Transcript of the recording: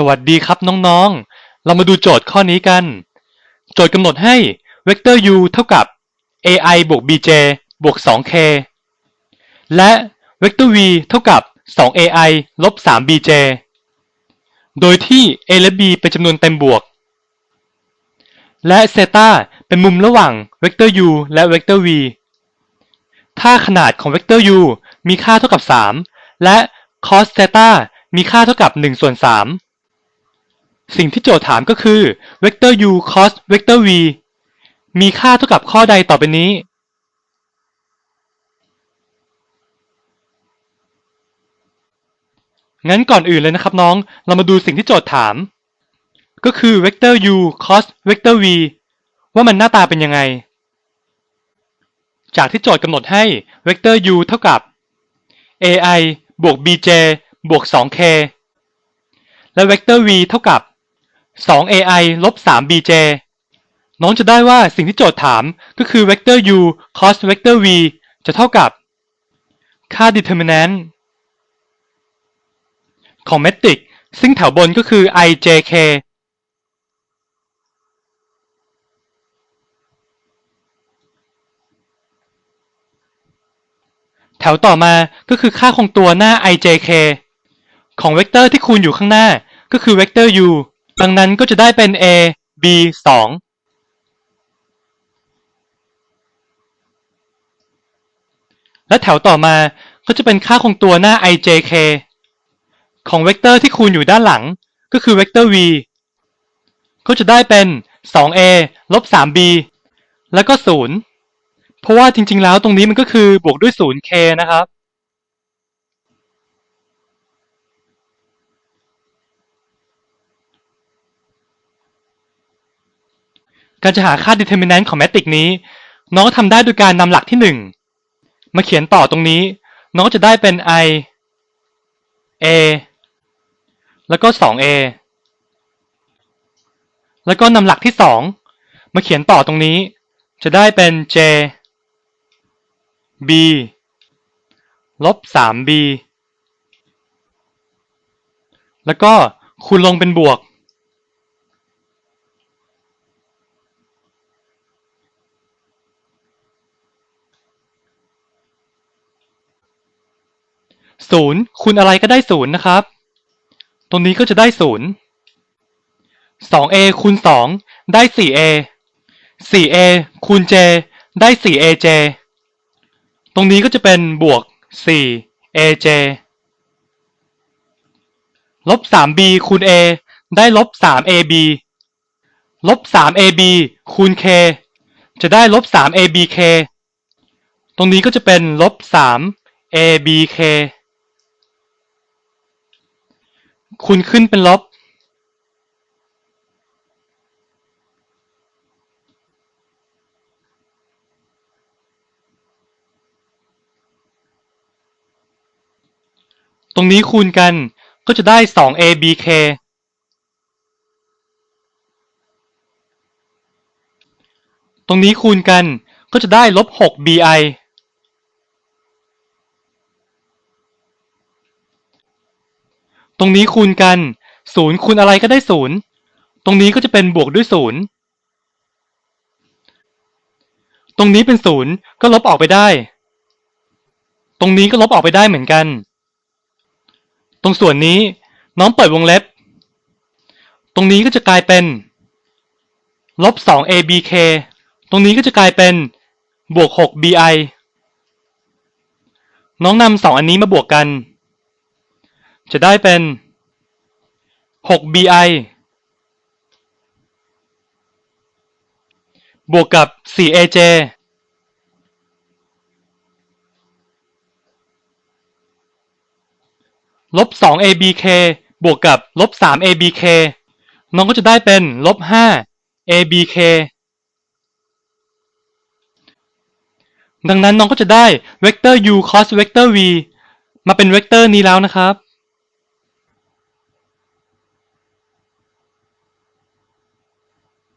สวัสดีครับน้องๆ เรามาดูโจทย์ข้อนี้กัน โจทย์กำหนดให้เวกเตอร์ u เท่ากับ ai บวก bj บวก 2k และเวกเตอร์ v เท่ากับ 2ai ลบ 3bj โดยที่ a และ b เป็นจำนวนเต็มบวก และเซตาเป็นมุมระหว่างเวกเตอร์ u และเวกเตอร์ v ถ้าขนาดของเวกเตอร์ u มีค่าเท่ากับ 3 และ cos เซตามีค่าเท่ากับ1ส่วน3 สิ่งที่โจทย์ถามก็คือเวกเตอร์ u cos เวกเตอร์ v มีค่าเท่ากับข้อใดต่อไปนี้ งั้นก่อนอื่นเลยนะครับน้อง เรามาดูสิ่งที่โจทย์ถาม ก็คือเวกเตอร์ u cos เวกเตอร์ v ว่ามันหน้าตาเป็นยังไง จากที่โจทย์กำหนดให้เวกเตอร์ u เท่ากับ ai บวก bj บวก 2k และเวกเตอร์ v เท่ากับ 2ai ลบ 3bj น้องจะได้ว่าสิ่งที่โจทย์ถามก็คือเวกเตอร์ u cos เวกเตอร์ v จะเท่ากับ ค่า determinant ของเมตริกซึ่งแถวบนก็คือ ijk แถวต่อมาก็คือค่าคงตัวหน้า ijk ของเวกเตอร์ที่คูณอยู่ข้างหน้าก็คือเวกเตอร์ u ดังนั้นก็จะได้เป็น a b 2และแถวต่อมาก็จะเป็นค่าคงตัวหน้า ijk ของเวกเตอร์ที่คูณอยู่ด้านหลัง ก็คือเวกเตอร์ v ก็จะได้เป็น 2a ลบ 3b แล้วก็ 0 เพราะว่าจริงๆ แล้วตรงนี้มันก็คือบวกด้วย 0k นะครับ การจะหาค่า determinant ของแมตริกนี้ น้องก็ทำได้โดยการนำหลักที่ 1 มาเขียนต่อตรงนี้ น้องจะได้เป็น i a แล้วก็ 2a แล้วก็นำหลักที่ 2 มาเขียนต่อตรงนี้ จะได้เป็น j b ลบ 3b แล้วก็คูณลงเป็นบวก ศูนย์คูณอะไรก็ได้ศูนย์นะครับ ตรงนี้ก็จะได้ศูนย์สอง a คูณสองได้สี่ a สี่ a คูณ j ได้สี่ aj ตรงนี้ก็จะเป็นบวกสี่ aj ลบสาม b คูณ a ได้ลบสาม ab ลบสาม ab คูณ k จะได้ลบสาม abk ตรงนี้ก็จะเป็นลบสาม abk คูณขึ้นเป็นลบตรงนี้คูณกันก็จะได้ 2abk ตรงนี้คูณกันก็จะได้ลบ 6bi ตรงนี้คูณกันศูนย์คูณอะไรก็ได้ศูนย์ตรงนี้ก็จะเป็นบวกด้วยศูนย์ตรงนี้เป็นศูนย์ก็ลบออกไปได้ ตรงนี้ก็ลบออกไปได้เหมือนกัน ตรงส่วนนี้น้องเปิดวงเล็บ ตรงนี้ก็จะกลายเป็นลบ 2abk ตรงนี้ก็จะกลายเป็นบวก 6bi น้องนำสองอันนี้มาบวกกัน จะได้เป็น 6bi บวกกับ 4aj ลบ 2abk บวกกับลบ 3abk น้องก็จะได้เป็นลบ 5abk ดังนั้นน้องก็จะได้เวกเตอร์ u cos เวกเตอร์ v มาเป็นเวกเตอร์นี้แล้วนะครับ